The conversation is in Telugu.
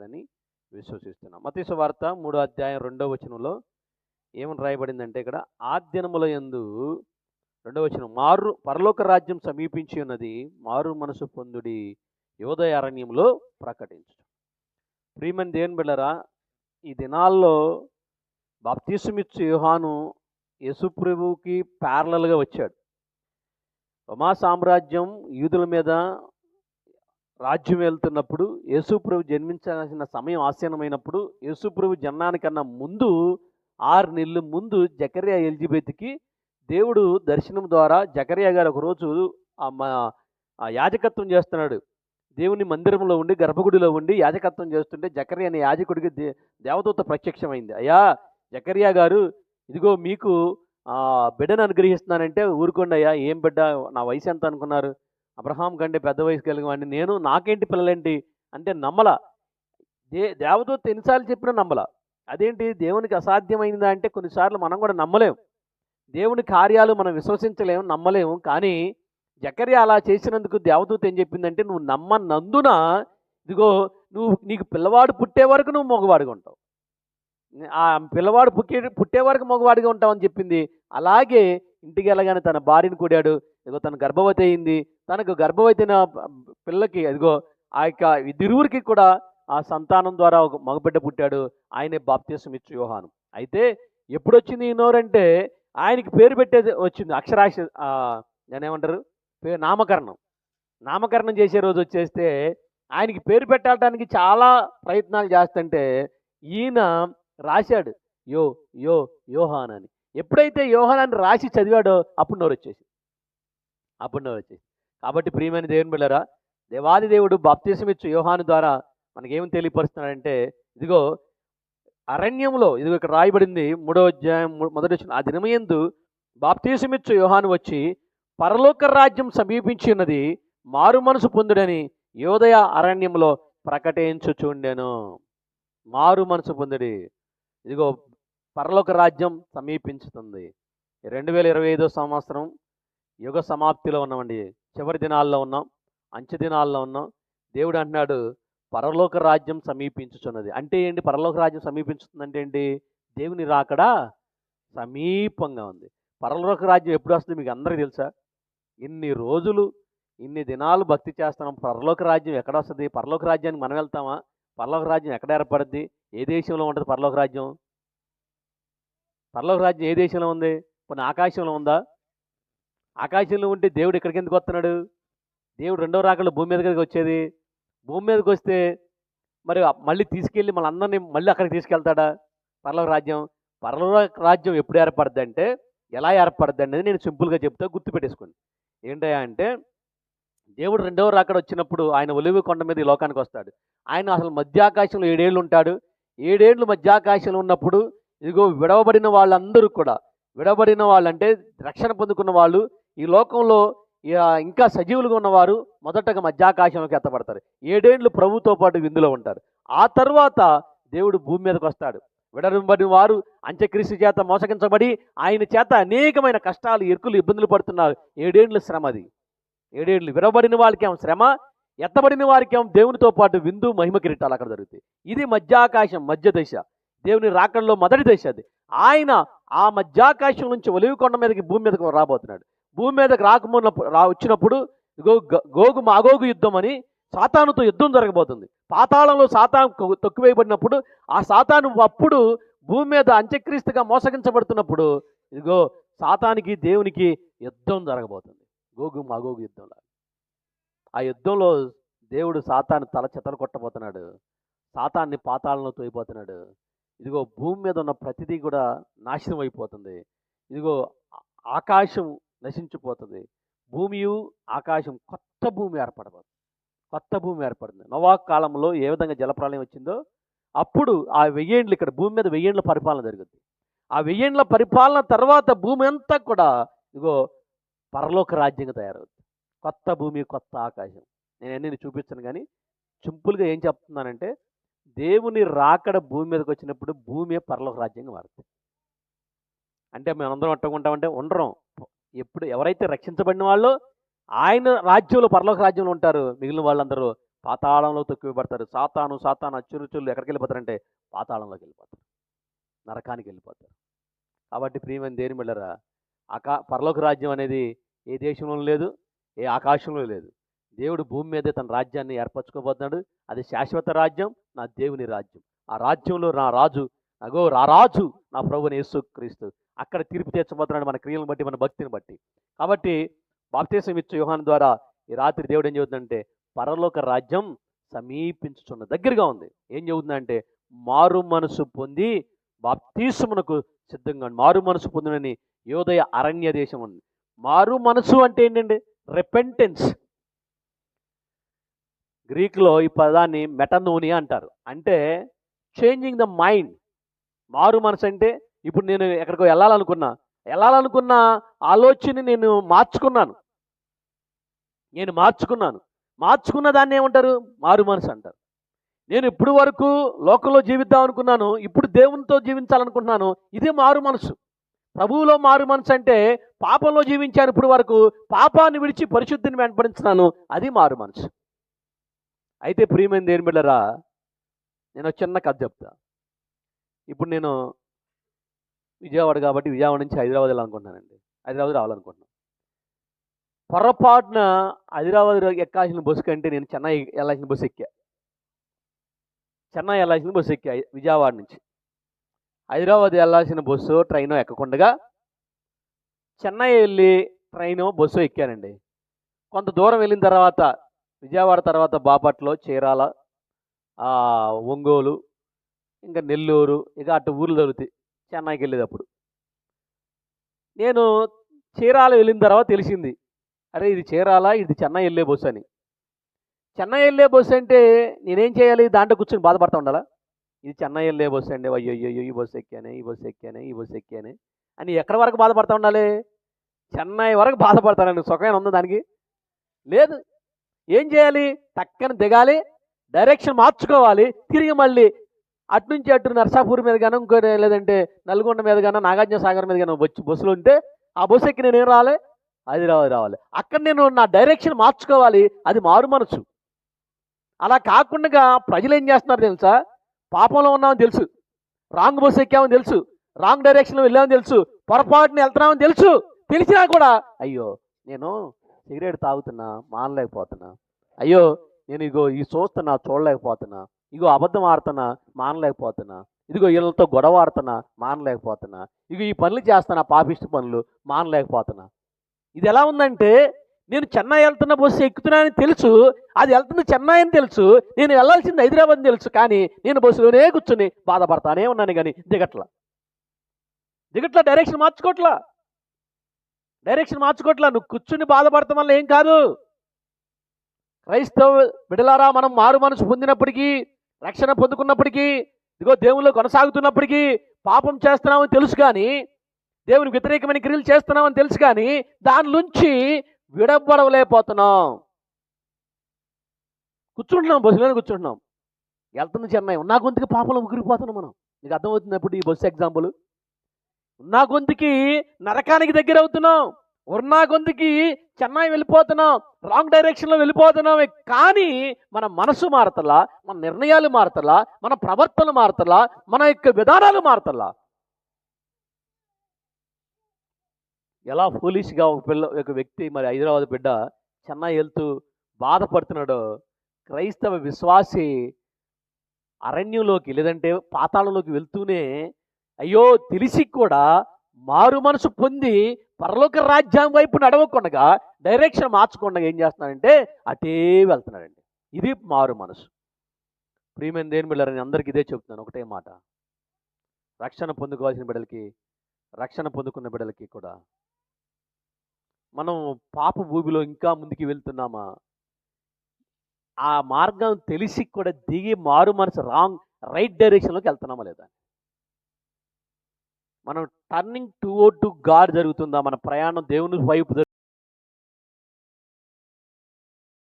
చేస్తారని విశ్వసిస్తున్నాం. మతీసు వార్త మూడో అధ్యాయం రెండో వచనంలో ఏమని రాయబడిందంటే ఇక్కడ ఆద్యనముల యందు రెండవ వచనం మారు పరలోక రాజ్యం సమీపించి ఉన్నది మారు మనసు పొందుడి యోదయ అరణ్యంలో ప్రకటించడం ప్రియమని దేవుని బిళ్ళరా ఈ దినాల్లో బాప్తీసుమిచ్చు యుహాను యశుప్రభువుకి ప్యారలల్గా వచ్చాడు. రోమా సామ్రాజ్యం యూదుల మీద రాజ్యం వెళ్తున్నప్పుడు యేసుప్రభు జన్మించాల్సిన సమయం ఆసీనమైనప్పుడు యేసుప్రభు జన్మానికన్నా ముందు ఆరు నెలల ముందు జకర్యా ఎలిజబెత్కి దేవుడు దర్శనం ద్వారా జకర్యా గారు ఒకరోజు ఆ మా- యాజకత్వం చేస్తున్నాడు. దేవుని మందిరంలో ఉండి గర్భగుడిలో ఉండి యాజకత్వం చేస్తుంటే జకర్య అనే యాజకుడికి దే దేవదూత ప్రత్యక్షమైంది. అయ్యా జకర్యా గారు ఇదిగో మీకు బిడ్డను అనుగ్రహిస్తున్నానంటే ఊరుకోండి అయ్యా ఏం బిడ్డ నా వయసు ఎంత అనుకున్నారు? అబ్రహాం కంటే పెద్ద వయసు కలిగిన వాడిని నేను నాకేంటి పిల్లలేంటి అంటే నమ్మల. దే దేవదూత ఎన్నిసార్లు చెప్పినా నమ్మల. అదేంటి? దేవునికి అసాధ్యమైందా అంటే కొన్నిసార్లు మనం కూడా నమ్మలేం. దేవుని కార్యాలు మనం విశ్వసించలేము నమ్మలేము. కానీ జకర్య అలా చేసినందుకు దేవదూత ఏం చెప్పిందంటే నువ్వు నమ్మనందున ఇదిగో నువ్వు నీకు పిల్లవాడు పుట్టే వరకు నువ్వు మగవాడిగా ఉంటావు. ఆ పిల్లవాడు పుట్టే పుట్టే వరకు మగవాడిగా ఉంటావని చెప్పింది. అలాగే ఇంటికి వెళ్ళగానే తన భార్యను కూడాడు ఇదిగో తన గర్భవతి అయింది. తనకు గర్భవతిన పిల్లకి అదిగో ఆ యొక్క ఇరువురికి కూడా ఆ సంతానం ద్వారా ఒక మగబిడ్డ పుట్టాడు. ఆయనే బాప్తీసం ఇచ్చు యోహాను. అయితే ఎప్పుడొచ్చింది ఈ నోరంటే ఆయనకి పేరు పెట్టేది వచ్చింది. అక్షరాక్ష ఏమంటారు పేరు నామకరణం. నామకరణం చేసే రోజు వచ్చేస్తే ఆయనకి పేరు పెట్టడానికి చాలా ప్రయత్నాలు చేస్తుంటే ఈయన రాశాడు. యో యో యోహాన్ అని ఎప్పుడైతే యోహాన్ అని రాసి చదివాడో అప్పుడు నోరు వచ్చేసి అప్పుడు వచ్చి కాబట్టి ప్రియమైన దేవుని బిళ్ళరా దేవాది దేవుడు బాప్తీసమిచ్చు యోహాను ద్వారా మనకేం తెలియపరుస్తున్నాడంటే ఇదిగో అరణ్యంలో ఇదిగో ఇక్కడ రాయబడింది మూడో అధ్యాయం మొదటి వచ్చిన ఆ దినమయందు బాప్తీసమిచ్చు యోహాను వచ్చి పరలోక రాజ్యం సమీపించి ఉన్నది మారు మనసు పొందుడని యోదయ అరణ్యంలో ప్రకటించుచుండెను మారు మనసు పొందుడి. ఇదిగో పరలోక రాజ్యం సమీపించుతుంది. రెండు వేల ఇరవై ఐదో సంవత్సరం యుగ సమాప్తిలో ఉన్నామండి. చివరి దినాల్లో ఉన్నాం. అంచె దినాల్లో ఉన్నాం. దేవుడు అంటున్నాడు పరలోక రాజ్యం సమీపించుచున్నది. అంటే ఏంటి? పరలోక రాజ్యం సమీపించుతుందంటే ఏంటి? దేవుని రాకడా? సమీపంగా ఉంది. పరలోక రాజ్యం ఎప్పుడు వస్తుంది మీకు అందరికీ తెలుసా? ఇన్ని రోజులు ఇన్ని దినాలు భక్తి చేస్తున్నాం. పరలోక రాజ్యం ఎక్కడ వస్తుంది? పరలోక రాజ్యానికి మనం వెళ్తామా? పరలోక రాజ్యం ఎక్కడ ఏర్పడుద్ది? ఏ దేశంలో ఉంటుంది పరలోక రాజ్యం? పరలోక రాజ్యం ఏ దేశంలో ఉంది? కొన్ని ఆకాశంలో ఉందా? ఆకాశంలో ఉంటే దేవుడు ఇక్కడికి ఎందుకు వస్తున్నాడు? దేవుడు రెండో రాకలు భూమి మీదకి వచ్చేది. భూమి మీదకి వస్తే మరి మళ్ళీ తీసుకెళ్ళి మన అందరినీ మళ్ళీ అక్కడికి తీసుకెళ్తాడా? పర్లవ రాజ్యం. పర్లవ రాజ్యం ఎప్పుడు ఏర్పడుద్ది అంటే ఎలా ఏర్పడుద్ది అనేది నేను సింపుల్గా చెప్తా గుర్తుపెట్టేసుకోండి. ఏంటయ్యా అంటే దేవుడు రెండవ రాకడ వచ్చినప్పుడు ఆయన ఒలివి కొండ మీద ఈ లోకానికి వస్తాడు. ఆయన అసలు మధ్యాకాశంలో ఏడేళ్ళు ఉంటాడు. ఏడేళ్ళు మధ్యాకాశంలో ఉన్నప్పుడు ఇదిగో విడవబడిన వాళ్ళందరూ కూడా విడవబడిన వాళ్ళంటే రక్షణ పొందుకున్న వాళ్ళు ఈ లోకంలో ఇంకా సజీవులుగా ఉన్నవారు మొదటగా మధ్యాకాశంలోకి ఎత్తబడతారు. ఏడేండ్లు ప్రభుతో పాటు విందులో ఉంటారు. ఆ తర్వాత దేవుడు భూమి మీదకి వస్తాడు. విడరింబడిన వారు అంత్యక్రీస్తు చేత మోసగించబడి ఆయన చేత అనేకమైన కష్టాలు ఇరుకులు ఇబ్బందులు పడుతున్నారు. ఏడేండ్ల శ్రమ అది. ఏడేండ్లు విడబడిన వాళ్ళకేం శ్రమ ఎత్తబడిన వారికేం దేవునితో పాటు విందు మహిమ కిరీటాలు అక్కడ జరుగుతాయి. ఇది మధ్యాకాశం మధ్య దశ. దేవుని రాకడలో మొదటి దశ అది. ఆయన ఆ మధ్యాకాశం నుంచి ఒలివి కొండ మీదకి భూమి మీదకి రాబోతున్నాడు. భూమి మీదకి రాకమున్న రా వచ్చినప్పుడు గో గ- గోగు మాగోగు యుద్ధం అని సాతానుతో యుద్ధం జరగబోతుంది. పాతాళంలో సాతాను కొ- తొక్కివేయబడినప్పుడు ఆ సాతాను అప్పుడు భూమి మీద అంత్యక్రీస్తుగా మోసగించబడుతున్నప్పుడు ఇదిగో సాతానికి దేవునికి యుద్ధం జరగబోతుంది. గోగు మాగోగు యుద్ధంలో. ఆ యుద్ధంలో దేవుడు సాతాను తల చెతలు కొట్టబోతున్నాడు. సాతాన్ని పాతాళంలో తోయిపోతున్నాడు ఇదిగో భూమి మీద ఉన్న ప్రతిదీ కూడా నాశనం అయిపోతుంది. ఇదిగో ఆకాశం నశించిపోతుంది. భూమియు ఆకాశం కొత్త భూమి ఏర్పడబోతుంది కొత్త భూమి ఏర్పడింది. నవా కాలంలో ఏ విధంగా జలప్రాలయం వచ్చిందో అప్పుడు ఆ వెయ్యేండ్లు ఇక్కడ భూమి మీద వెయ్యేండ్ల పరిపాలన జరుగుతుంది ఆ వెయ్యేండ్ల పరిపాలన తర్వాత భూమి అంతా కూడా ఇదిగో పరలోక రాజ్యంగా తయారవుతుంది కొత్త భూమి కొత్త ఆకాశం. నేను అన్ని చూపించను కానీ సింపుల్గా ఏం చెప్తున్నానంటే దేవుని రాకడ భూమి మీదకి వచ్చినప్పుడు భూమి పరలోక రాజ్యంగా మారుతుంది అంటే మేము అందరం అట్టుకుంటామంటే ఉండరం. ఎప్పుడు ఎవరైతే రక్షించబడిన వాళ్ళు ఆయన రాజ్యంలో పరలోక రాజ్యంలో ఉంటారు. మిగిలిన వాళ్ళందరూ పాతాళంలో తొక్కిపడతారు. సాతాను సాతాను అచ్చురుచులు ఎక్కడికి వెళ్ళిపోతారంటే పాతాళంలోకి వెళ్ళిపోతారు. నరకానికి వెళ్ళిపోతారు. కాబట్టి ప్రియమైన దేని బిళ్ళరా ఆకా పరలోక రాజ్యం అనేది ఏ దేశంలో లేదు ఏ ఆకాశంలో లేదు. దేవుడు భూమి మీద తన రాజ్యాన్ని ఏర్పరచుకోబోతున్నాడు. అది శాశ్వత రాజ్యం నా దేవుని రాజ్యం. ఆ రాజ్యంలో నా రాజు అగో రా రాజు నా ప్రభుని యేసు క్రీస్తు అక్కడ తీర్పు తీర్చబోతున్నాడు మన క్రియలను బట్టి మన భక్తిని బట్టి. కాబట్టి బాప్తీసం ఇచ్చే వ్యూహాన్ ద్వారా ఈ రాత్రి దేవుడు ఏం చెబుతుందంటే పరలోక రాజ్యం సమీపించుచున్న దగ్గరగా ఉంది. ఏం చెబుతుందంటే మారు మనసు పొంది బాప్తీసమునకు సిద్ధంగా ఉంది. మారు మనసు పొందినని యోదయ అరణ్య దేశం ఉంది. మారు మనసు అంటే ఏంటండి? రెపెంటెన్స్ గ్రీక్లో ఈ పదాన్ని మెటనోనియా అంటారు. అంటే చేంజింగ్ ద మైండ్ మారు మనసు అంటే ఇప్పుడు నేను ఎక్కడికో వెళ్ళాలనుకున్నా వెళ్ళాలనుకున్న ఆలోచన నేను మార్చుకున్నాను. నేను మార్చుకున్నాను. మార్చుకున్న దాన్ని ఏమంటారు? మారు మనసు అంటారు. నేను ఇప్పుడు వరకు లోకంలో జీవిద్దాం అనుకున్నాను ఇప్పుడు దేవునితో జీవించాలనుకుంటున్నాను ఇది మారు మనసు. ప్రభువులో మారు మనసు అంటే పాపంలో జీవించాను ఇప్పుడు వరకు పాపాన్ని విడిచి పరిశుద్ధిని వెంబడించున్నాను అది మారు మనసు. అయితే ప్రియమైన దేని బిళ్ళరా నేను చిన్న కథ చెప్తా. ఇప్పుడు నేను విజయవాడ కాబట్టి విజయవాడ నుంచి హైదరాబాద్ వెళ్ళాలనుకుంటున్నానండి. హైదరాబాద్ రావాలనుకుంటున్నాను పొరపాటున హైదరాబాద్ ఎక్కాల్సిన బస్సు కంటే నేను చెన్నై వెళ్ళాల్సిన బస్సు ఎక్కా. చెన్నై వెళ్ళాల్సిన బస్సు ఎక్కా విజయవాడ నుంచి. హైదరాబాద్ వెళ్ళాల్సిన బస్సు ట్రైన్ ఎక్కకుండగా చెన్నై వెళ్ళి ట్రైను బస్సు ఎక్కానండి. కొంత దూరం వెళ్ళిన తర్వాత విజయవాడ తర్వాత బాపట్లో చీరాల ఒంగోలు ఇంకా నెల్లూరు ఇక అటు ఊర్లు దొరుకుతాయి. చెన్నైకి వెళ్ళేటప్పుడు. నేను చీరాల వెళ్ళిన తర్వాత తెలిసింది అరే ఇది చీరాల? ఇది చెన్నై వెళ్ళే బస్సు అని. చెన్నై వెళ్ళే బస్సు అంటే నేనేం చేయాలి? దాంట్లో కూర్చొని బాధపడతా ఉండాలా? ఇది చెన్నై వెళ్ళే బస్సు అండి. అయ్యో అయ్యో ఈ బస్సు ఎక్కానే ఈ బస్సు ఎక్కానే ఈ బస్సు ఎక్కానే అని ఎక్కడి వరకు బాధపడతా ఉండాలి? చెన్నై వరకు బాధపడతానండి సుఖమైన ఉందా దానికి? లేదు. ఏం చేయాలి? టక్కన దిగాలి డైరెక్షన్ మార్చుకోవాలి తిరిగి మళ్ళీ అటు నుంచి అటు నర్సాపూర్ మీద కానీ ఇంకో లేదంటే నల్గొండ మీద కానీ నాగార్జున సాగర్ మీద కానీ వచ్చి బస్సులు ఉంటే ఆ బస్సు ఎక్కి నేను ఏం రావాలి హైదరాబాద్ రావాలి. అక్కడ నేను నా డైరెక్షన్ మార్చుకోవాలి అది మారు మనసు. అలా కాకుండా ప్రజలు ఏం చేస్తున్నారు తెలుసా? పాపంలో ఉన్నామని తెలుసు. రాంగ్ బస్సు ఎక్కామని తెలుసు. రాంగ్ డైరెక్షన్లో వెళ్ళామని తెలుసు. పొరపాటున వెళ్తున్నామని తెలుసు. తెలిసినా కూడా అయ్యో నేను సిగరెట్ తాగుతున్నా మానలేకపోతున్నా. అయ్యో నేను ఇగో ఈ చూస్తున్నా చూడలేకపోతున్నా. ఇగో అబద్ధం ఆడుతున్నా మానలేకపోతున్నా. ఇదిగో వీళ్ళతో గొడవ ఆడుతున్నా మానలేకపోతున్నా. ఇగో ఈ పనులు చేస్తున్నా పాపిష్టి పనులు మానలేకపోతున్నా. ఇది ఎలా ఉందంటే నేను చెన్నై వెళ్తున్న బస్సు ఎక్కుతున్నానని తెలుసు అది వెళ్తుంది చెన్నై అని తెలుసు నేను వెళ్ళాల్సింది హైదరాబాద్ తెలుసు కానీ నేను బస్సులోనే కూర్చుని బాధపడతానే ఉన్నాను కానీ దిగట్లా. దిగట్లా డైరెక్షన్ మార్చుకోవట్లా డైరెక్షన్ మార్చుకోవట్లా నువ్వు కూర్చుని బాధపడటం వల్ల ఏం కాదు. క్రైస్తవ బిడలారా మనం మారు మనసు పొందినప్పటికీ రక్షణ పొందుకున్నప్పటికీ ఇదిగో దేవుళ్ళు కొనసాగుతున్నప్పటికీ పాపం చేస్తున్నామని తెలుసు కానీ దేవునికి వ్యతిరేకమైన క్రియలు చేస్తున్నామని తెలుసు కానీ దాని నుంచి విడబడవలేకపోతున్నాం. కూర్చుంటున్నాం బస్సులోనే కూర్చుంటున్నాం. వెళ్తుంది చెన్నై ఉన్న గొంతుకి పాపంలో ఉగిరిపోతున్నాం మనం. నీకు అర్థమవుతుంది అప్పుడు ఈ బస్సు ఎగ్జాంపుల్? ఉన్న గొంతుకి నరకానికి దగ్గర అవుతున్నాం ఉన్నా గొంతుకి చెన్నై వెళ్ళిపోతున్నాం రాంగ్ డైరెక్షన్లో వెళ్ళిపోతున్నామే. కానీ మన మనసు మారతలా మన నిర్ణయాలు మారతలా మన ప్రవర్తన మారతలా మన యొక్క విధానాలు మారతలా. ఎలా ఫూలిష్గా ఒక పిల్ల ఒక వ్యక్తి మరి హైదరాబాద్ బిడ్డ చెన్నై వెళ్తూ బాధపడుతున్నాడో క్రైస్తవ విశ్వాసి అరణ్యంలోకి లేదంటే పాతాళంలోకి వెళ్తూనే అయ్యో తెలిసి కూడా మారు మనసు పొంది పరలోక రాజ్యం వైపు నడవకుండా డైరెక్షన్ మార్చకుండా ఏం చేస్తున్నాడంటే అటే వెళ్తున్నాడండి. ఇది మారు మనసు. ప్రియమైన దేని బిడ్డలని అందరికీ ఇదే చెప్తున్నాను. ఒకటే మాట. రక్షణ పొందుకోవాల్సిన బిడ్డలకి రక్షణ పొందుకున్న బిడ్డలకి కూడా మనం పాప భూమిలో ఇంకా ముందుకు వెళ్తున్నామా? ఆ మార్గం తెలిసి కూడా దిగి మారు మనసు రాంగ్ రైట్ డైరెక్షన్లోకి వెళ్తున్నామా లేదా? మనం టర్నింగ్ టువర్డ్ టు గాడ్ జరుగుతుందా? మన ప్రయాణం దేవుని వైపు